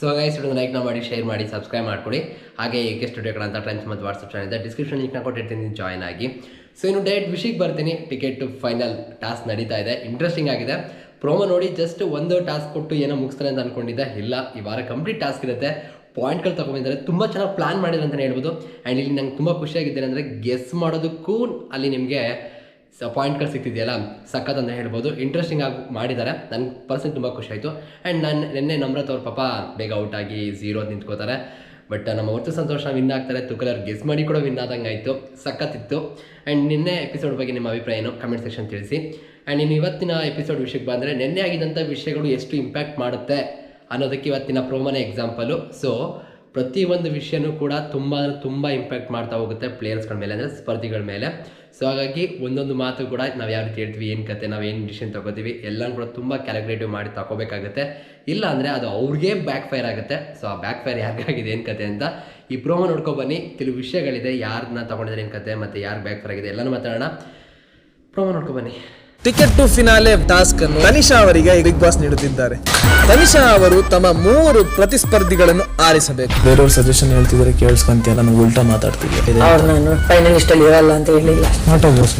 So guys video ಲೈಕ್ನ ಮಾಡಿ share ಮಾಡಿ subscribe ಮಾಡ್ಕೊಡಿ. ಹಾಗೆ ಏಕೆ ಕಡೆ ಅಂತ ಫ್ರೆಂಡ್ಸ್ ಮತ್ತು ವಾಟ್ಸಪ್ ಚಾನಲ್ ಇದೆ. ಡಿಸ್ಕ್ರಿಪ್ಷನ್ ಲಿಂಕ್ನ ಕೊಟ್ಟಿರ್ತೀನಿ ಜಾಯ್ನ್ ಆಗಿ. ಸೊ ಇನ್ನು ಡೇಟ್ ವಿಷಯಕ್ಕೆ ಬರ್ತೀನಿ. ಟಿಕೆಟ್ ಟು ಫೈನಲ್ ಟಾಸ್ಕ್ ನಡೀತಾ ಇದೆ. ಇಂಟ್ರೆಸ್ಟಿಂಗ್ ಆಗಿದೆ. ಪ್ರೋಮೋ ನೋಡಿ ಜಸ್ಟ್ ಒಂದು ಟಾಸ್ಕ್ ಕೊಟ್ಟು ಏನೋ ಮುಗಿಸ್ತಾರೆ ಅಂತ ಅನ್ಕೊಂಡಿದ್ದೆ. ಇಲ್ಲ, ಈ ವಾರ ಕಂಪ್ಲೀಟ್ ಟಾಸ್ಕ್ ಇರುತ್ತೆ. ಪಾಯಿಂಟ್ಗಳು ತಗೊಂಡಿದ್ದಾರೆ ತುಂಬ ಚೆನ್ನಾಗಿ ಪ್ಲಾನ್ ಮಾಡಿದ್ರು ಅಂತಲೇ ಹೇಳ್ಬೋದು. ಆ್ಯಂಡ್ ಇಲ್ಲಿ ನಂಗೆ ತುಂಬ ಖುಷಿಯಾಗಿದ್ದೇನೆ ಅಂದರೆ ಗೆಸ್ ಮಾಡೋದಕ್ಕೂ ಅಲ್ಲಿ ನಿಮಗೆ ಸ ಪಾಯಿಂಟ್ಗಳು ಸಿಗ್ತಿದೆಯಲ್ಲ? ಸಖತ್ ಅಂತ ಹೇಳ್ಬೋದು. ಇಂಟ್ರೆಸ್ಟಿಂಗ್ ಆಗಿ ಮಾಡಿದ್ದಾರೆ ನನ್ನ ಪರ್ಸನ್ ತುಂಬ ಖುಷಿ ಆಯಿತು. ಆ್ಯಂಡ್ ನಾನು ನಿನ್ನೆ ನಮ್ರತ್ ಅವ್ರ ಪಾಪ ಬೇಗ ಔಟ್ ಆಗಿ ಝೀರೋ ನಿಂತ್ಕೋತಾರೆ. ಬಟ್ ನಮ್ಮ ಹೊತ್ತು ಸಂತೋಷ ವಿನ್ ಆಗ್ತಾರೆ. ತುಕಲರ್ ಗೆಸ್ ಮಾಡಿ ಕೂಡ ವಿನ್ ಆದಂಗೆ ಆಯಿತು. ಸಖತ್ತಿತ್ತು ಆ್ಯಂಡ್ ನಿನ್ನೆ ಎಪಿಸೋಡ್ ಬಗ್ಗೆ ನಿಮ್ಮ ಅಭಿಪ್ರಾಯ ಏನು? ಕಮೆಂಟ್ ಸೆಕ್ಷನ್ ತಿಳಿಸಿ. ಆ್ಯಂಡ್ ಇನ್ನು ಇವತ್ತಿನ ಎಪಿಸೋಡ್ ವಿಷಯಕ್ಕೆ ಬಂದರೆ, ನಿನ್ನೆ ಆಗಿದ್ದಂಥ ವಿಷಯಗಳು ಎಷ್ಟು ಇಂಪ್ಯಾಕ್ಟ್ ಮಾಡುತ್ತೆ ಅನ್ನೋದಕ್ಕೆ ಇವತ್ತಿನ ಪ್ರೋಮನೆ ಎಕ್ಸಾಂಪಲು ಸೊ ಪ್ರತಿಯೊಂದು ವಿಷಯನೂ ಕೂಡ ತುಂಬ ಅಂದರೆ ತುಂಬ ಇಂಪ್ಯಾಕ್ಟ್ ಮಾಡ್ತಾ ಹೋಗುತ್ತೆ ಪ್ಲೇಯರ್ಸ್ಗಳ ಮೇಲೆ ಅಂದರೆ ಸ್ಪರ್ಧಿಗಳ ಮೇಲೆ. ಸೊ ಹಾಗಾಗಿ ಒಂದೊಂದು ಮಾತು ಕೂಡ ನಾವು ಯಾವ ರೀತಿ ಹೇಳ್ತೀವಿ, ಏನು ಕತೆ, ನಾವು ಏನು ಡಿಸಿಷನ್ ತೊಗೋತೀವಿ, ಎಲ್ಲನೂ ಕೂಡ ತುಂಬ ಕ್ಯಾಲ್ಕುಲೇಟಿವ್ ಮಾಡಿ ತಗೋಬೇಕಾಗುತ್ತೆ ಇಲ್ಲ ಅಂದರೆ ಅದು ಅವ್ರಿಗೆ ಬ್ಯಾಕ್ ಫೈರ್ ಆಗುತ್ತೆ. ಸೊ ಆ ಬ್ಯಾಕ್ ಫೈರ್ ಯಾರಿಗಾಗಿದೆ, ಏನು ಕತೆ ಅಂತ ಈ ಪ್ರೋಮೋ ನೋಡ್ಕೊ ಬನ್ನಿ. ಕೆಲವು ವಿಷಯಗಳಿದೆ ಯಾರನ್ನ ತಗೊಂಡಿದ್ದಾರೆ, ಏನು ಕತೆ, ಮತ್ತು ಯಾರು ಬ್ಯಾಕ್ ಫೈರ್ ಆಗಿದೆ, ಎಲ್ಲನೂ ಮಾತಾಡೋಣ. ಪ್ರೋಮೋ ನೋಡ್ಕೊ ಬನ್ನಿ. ಟಿಕೆಟ್ ಟು ಫಿನಾಲೆ ಟಾಸ್ಕ್ ಅನ್ನು ತನಿಷಾ ಅವರಿಗೆ ಬಿಗ್ ಬಾಸ್ ನೀಡುತ್ತಿದ್ದಾರೆ. ತನಿಷಾ ಅವರು ತಮ್ಮ ಮೂರು ಪ್ರತಿಸ್ಪರ್ಧಿಗಳನ್ನು ಆರಿಸಬೇಕು. ಬೇರೆಯವ್ರ ಸಜೆಷನ್ ಹೇಳ್ತಿದ್ರೆ ಕೇಳಿಸ್ಕೊಂತೀಯ ನಾನು ಉಲ್ಟಾ ಮಾತಾಡ್ತಿದ್ದೆ. ಅವ್ರು ನಾನು ಫೈನಲಿಸ್ಟ್ ಅಲ್ಲಿ ಇರಲ್ಲ ಅಂತ ಹೇಳಿಲ್ಲ. Not a boss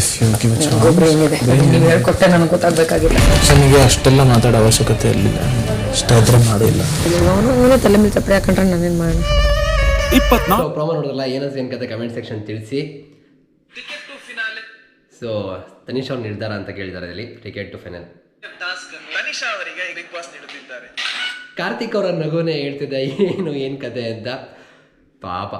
if you give brain ಇದೆ. ನೀವು ಹೇಳ್ಕೊಟ್ಟೆ ನನಗೆ ಗೊತ್ತಾಗಬೇಕಾಗಿಲ್ಲ. ನನಗೆ ಅಷ್ಟೆಲ್ಲ ಮಾತಾಡೋ ಅವಶ್ಯಕತೆ ಇರಲಿಲ್ಲ. ಅಷ್ಟಾದ್ರೆ ಮಾಡಿಲ್ಲ. ಅವನು ತಲೆ ಮೇಲೆ ಚಪ್ಪಲಿ ಹಾಕೊಂಡ್ರೆ ನಾನೇನು ಮಾಡೋಣ ಸೊ ಪ್ರೋಮೋ ನೋಡಿದ್ರಲ್ಲ ಏನಾದ್ರು ಏನು ಕತೆ ಕಮೆಂಟ್ ಸೆಕ್ಷನ್ ತಿಳಿಸಿ. ಸೊ ತನಿಷ್ ಅವ್ರ ನಿರ್ಧಾರ ಅಂತ ಕೇಳಿದ್ದಾರೆ ಇಲ್ಲಿ ಟಿಕೆಟ್ ಟು ಫೈನಲ್ ತನಿಷಾ ಅವರಿಗೆ ಬಿಗ್ ಬಾಸ್ ನೀಡುತ್ತಿದ್ದಾರೆ. ಕಾರ್ತಿಕ್ ಅವರ ನಗುನೇ ಹೇಳ್ತಿದ್ದೆ ಏನು ಏನು ಕತೆ ಅಂತ? ಪಾಪ.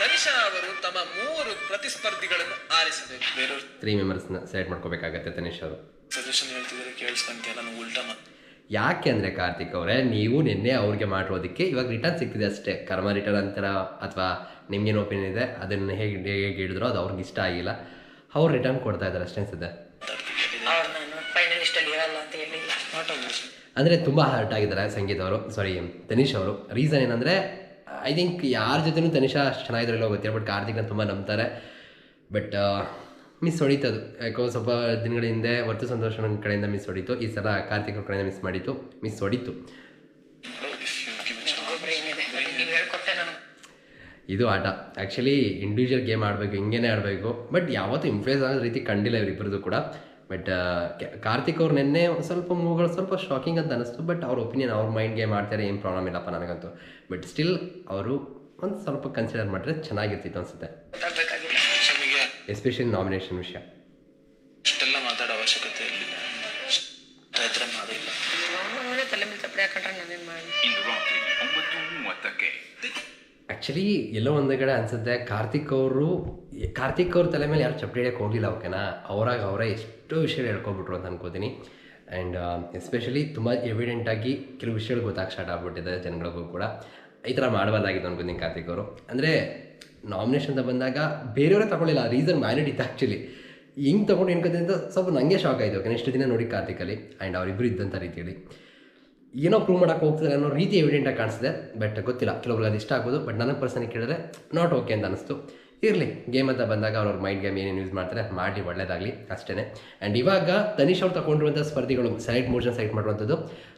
ತನಿಷಾ ಅವರು ತಮ್ಮ ಮೂರು ಪ್ರತಿಸ್ಪರ್ಧಿಗಳನ್ನು ಆರಿಸಬೇಕು. ಬೇರೆಯವ್ರ ತ್ರೀ ಮೆಂಬರ್ಸ್ನ ಸೆಲೆಕ್ಟ್ ಮಾಡ್ಕೋಬೇಕಾಗತ್ತೆ ತನಿಷ್ ಅವರು. ಸಜೆಷನ್ ಹೇಳ್ತಿದ್ರೆ ಕೇಳಿಸ್ಕೊಂತೀಯ ನಾನು ಉಲ್ಟಾ ಯಾಕೆ ಅಂದರೆ ಕಾರ್ತಿಕ್ ಅವರೇ ನೀವು ನಿನ್ನೆ ಅವ್ರಿಗೆ ಮಾಡಿರೋದಕ್ಕೆ ಇವಾಗ ರಿಟರ್ನ್ ಸಿಗ್ತಿದೆ ಅಷ್ಟೇ. ಕರ್ಮ ರಿಟರ್ನ್ ಅಂತಾರ ಅಥವಾ ನಿಮ್ಗೇನು ಒಪಿನಿಯನ್ ಇದೆ? ಅದನ್ನು ಹೇಗೆ ಹೇಗೆ ಹಿಡಿದ್ರು ಅದು ಅವ್ರಿಗೆ ಇಷ್ಟ ಆಗಿಲ್ಲ. ಅವ್ರು ರಿಟರ್ನ್ ಕೊಡ್ತಾ ಇದ್ದಾರೆ ಅಷ್ಟೇ ಅನ್ಸುತ್ತೆ ಅಂದರೆ ತುಂಬ ಹರ್ಟ್ ಆಗಿದ್ದಾರೆ ಸಂಗೀತ ಅವರು ಸಾರಿ ತನಿಷ್ ಅವರು. ರೀಸನ್ ಏನಂದರೆ ಐ ಥಿಂಕ್ ಯಾರ ಜೊತೆನೂ ತನಿಷಾ ಚೆನ್ನಾಗಿದ್ರಲ್ಲೋ ಗೊತ್ತಿಲ್ಲ ಬಟ್ ಕಾರ್ತಿಕ್ನ ತುಂಬ ನಂಬ್ತಾರೆ. ಬಟ್ ಮಿಸ್ ಹೊಡಿತದು. ಯಾಕೋ ಸ್ವಲ್ಪ ದಿನಗಳ ಹಿಂದೆ ವರ್ತು ಸಂತೋಷ ನನ್ನ ಕಡೆಯಿಂದ ಮಿಸ್ ಹೊಡಿತು. ಈ ಸಲ ಕಾರ್ತಿಕ್ ಕಡೆಯಿಂದ ಮಿಸ್ ಮಾಡಿತ್ತು. ಮಿಸ್ ಹೊಡಿತು ಒಬ್ಬರು ಏನಿದೆ ನೀವು ಹೇಳ್ಕೊಟ್ಟೆ ನನಗೆ ಇದು ಆಟ. ಆ್ಯಕ್ಚುಲಿ ಇಂಡಿವಿಜುವಲ್ ಗೇಮ್ ಆಡಬೇಕು ಹಿಂಗೇನೆ ಆಡಬೇಕು. ಬಟ್ ಯಾವತ್ತೂ ಇನ್ಫ್ಲೂಯೆನ್ಸ್ ಆಗೋ ರೀತಿ ಕಂಡಿಲ್ಲ ಇವರಿಬ್ಬರದು ಕೂಡ. ಬಟ್ ಕಾರ್ತಿಕ್ ಅವ್ರು ನಿನ್ನೆ ಒಂದ್ ಸ್ವಲ್ಪ ಮೂಗಳು ಸ್ವಲ್ಪ ಶಾಕಿಂಗ್ ಅಂತ ಅನಿಸ್ತು. ಬಟ್ ಅವ್ರ ಒಪಿನಿಯನ್ ಅವ್ರ ಮೈಂಡ್ ಗೇಮ್ ಆಡ್ತಾರೆ ಏನು ಪ್ರಾಬ್ಲಮ್ ಇಲ್ಲಪ್ಪ ನನಗಂತೂ. ಬಟ್ ಸ್ಟಿಲ್ ಅವರು ಒಂದು ಸ್ವಲ್ಪ ಕನ್ಸಿಡರ್ ಮಾಡಿದ್ರೆ ಚೆನ್ನಾಗಿರ್ತಿತ್ತು ಅನಿಸುತ್ತೆ. ಎಸ್ಪೆಷಲಿ ನಾಮಿನೇಷನ್ ವಿಷಯ. ಅಷ್ಟೆಲ್ಲ ಮಾತಾಡೋ ಅವಶ್ಯಕತೆ ಇರಲಿಲ್ಲ ತಲೆ ಮೇಲೆ ಹಾಕೊಂಡ್ರೆ ನಾನೇನು ಮಾಡಿ ಇಂದು ರಾತ್ರಿ ಒಂಬತ್ತು ಮೂವತ್ತಕ್ಕೆ. ಆ್ಯಕ್ಚುಲಿ ಎಲ್ಲೋ ಒಂದು ಕಡೆ ಅನಿಸುತ್ತೆ. ಕಾರ್ತಿಕ್ ಅವರು, ಕಾರ್ತಿಕ್ ಅವ್ರ ತಲೆ ಮೇಲೆ ಯಾರು ಚಪ್ಪಡಿ ಹಿಡಿಯೋಕೆ ಹೋಗಿಲ್ಲ ಓಕೆನಾ ಅವರಾಗ ಅವರೇ ಎಷ್ಟೋ ವಿಷಯ ಹೇಳ್ಕೊಬಿಟ್ರು ಅಂತ ಅನ್ಕೋತೀನಿ. ಆ್ಯಂಡ್ ಎಸ್ಪೆಷಲಿ ತುಂಬ ಎವಿಡೆಂಟಾಗಿ ಕೆಲವು ವಿಷಯಗಳು ಗೊತ್ತಾಗ ಸ್ಟಾರ್ಟ್ ಆಗ್ಬಿಟ್ಟಿದೆ ಜನಗಳಿಗೂ ಕೂಡ. ಈ ಥರ ಮಾಡಬಾರ್ದಾಗಿತ್ತು ಅನ್ಕೋತೀನಿ ಕಾರ್ತಿಕ್ ಅವರು. ಅಂದರೆ ನಾಮಿನೇಷನ್ ಅಂತ ಬಂದಾಗ ಬೇರೆಯವರೇ ತಗೊಳ್ಳಿಲ್ಲ. ರೀಸನ್ ವ್ಯಾಲಿಡ್ ಇತ್ತು ಆ್ಯಕ್ಚುಲಿ ಹಿಂಗೆ ತೊಗೊಂಡು ಅಂತ ಸ್ವಲ್ಪ ನನಗೆ ಶಾಕ್ ಆಯಿತು ಓಕೆ ಇಷ್ಟು ದಿನ ನೋಡಿ ಕಾರ್ತಿಕಲ್ಲಿ. ಆ್ಯಂಡ್ ಅವರಿಬ್ಬರು ಇದ್ದಂಥ ರೀತಿಯಲ್ಲಿ. ಏನೋ ಪ್ರೂವ್ ಮಾಡೋಕೆ ಹೋಗ್ತಿದ್ದಾರೆ ಅನ್ನೋ ರೀತಿ ಎವಿಡೆಂಟಾಗಿ ಕಾಣಿಸಿದೆ ಬಟ್ ಗೊತ್ತಿಲ್ಲ. ಕೆಲವ್ರಿಗೆ ಅದು ಇಷ್ಟ ಆಗ್ಬೋದು ಬಟ್ ನನ್ನ ಪರ್ಸನಿಗೆ ಕೇಳಿದ್ರೆ ನಾಟ್ ಓಕೆ ಅಂತ ಅನಿಸ್ತು. ಇರಲಿ. ಗೇಮ್ ಅಂತ ಬಂದಾಗ ಅವ್ರವ್ರ ಮೈಂಡ್ ಗೇಮ್ ಏನೇನು ಯೂಸ್ ಮಾಡ್ತಾರೆ ಮಾಡಿ ಒಳ್ಳೇದಾಗಲಿ ಅಷ್ಟೇ ಆ್ಯಂಡ್ ಇವಾಗ ತನಿಷ್ ಅವ್ರು ತಗೊಂಡಿರುವಂಥ ಸ್ಪರ್ಧಿಗಳು ಸೆಲೆಕ್ಟ್ ಮೂರು ಜನ ಸೆಲೆಕ್ಟ್ ಮಾಡುವಂಥದ್ದು.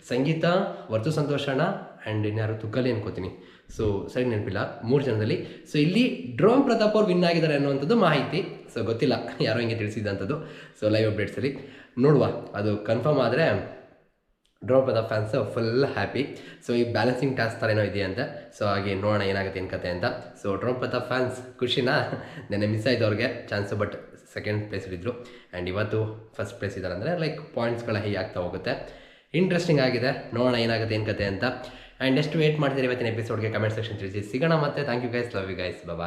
ಸಂಗೀತ, ವರ್ತು ಸಂತೋಷಣ ಆ್ಯಂಡ್ ಇನ್ಯಾರು ತುಕ್ಕಲಿ ಅನ್ಕೋತೀನಿ. ಸೊ ಸರಿ ನೆನಪಿಲ್ಲ. ಮೂರು ಜನದಲ್ಲಿ. ಸೊ ಇಲ್ಲಿ ಡ್ರೋಮ್ ಪ್ರತಾಪ್ ಅವ್ರು ವಿನ್ ಆಗಿದ್ದಾರೆ ಅನ್ನುವಂಥದ್ದು ಮಾಹಿತಿ. ಸೊ ಗೊತ್ತಿಲ್ಲ. ಯಾರೋ ಹಿಂಗೆ ತಿಳಿಸಿದಂಥದ್ದು ಸೊ ಲೈವ್ ಅಪ್ಡೇಟ್ಸಲ್ಲಿ ನೋಡುವ. ಅದು ಕನ್ಫರ್ಮ್ ಆದರೆ ಡ್ರಾಪ್ ಆದ ಫ್ಯಾನ್ಸ್ ಫುಲ್ ಹ್ಯಾಪಿ ಸೊ ಈ ಬ್ಯಾಲೆನ್ಸಿಂಗ್ ಟಾಸ್ಕ್ ಥರ ಏನೋ ಇದೆಯಂತೆ ಸೊ ಹಾಗೆ ನೋಡೋಣ ಏನಾಗುತ್ತೆ ಏನು ಕತೆ ಅಂತ. ಸೊ ಡ್ರಾಪ್ ಆದ ಫ್ಯಾನ್ಸ್ ಖುಷಿನಾ? ನೆನ್ನೆ ಮಿಸ್ ಆಯ್ತು ಅವ್ರಿಗೆ ಚಾನ್ಸು ಬಟ್ ಸೆಕೆಂಡ್ ಪ್ಲೇಸ್ ಇದ್ದರು ಆ್ಯಂಡ್ ಇವತ್ತು ಫಸ್ಟ್ ಪ್ಲೇಸ್ ಇದ್ದಾರೆ ಅಂದರೆ ಲೈಕ್ ಪಾಯಿಂಟ್ಸ್ಗಳ ಹೈ ಆಗ್ತಾ ಹೋಗುತ್ತೆ. ಇಂಟ್ರೆಸ್ಟಿಂಗ್ ಆಗಿದೆ. ನೋಡೋಣ ಏನಾಗುತ್ತೆ ಏನು ಕತೆ ಅಂತ. ಆ್ಯಂಡ್ ಎಷ್ಟು ವೇಟ್ ಮಾಡ್ತೀರಿ ಇವತ್ತಿನ ಎಪಿಸೋಡ್ಗೆ ಕಮೆಂಟ್ ಸೆಕ್ಷನ್ ತಿಳಿಸಿ. ಸಿಗೋಣ ಮತ್ತೆ. Thank you guys love you guys bye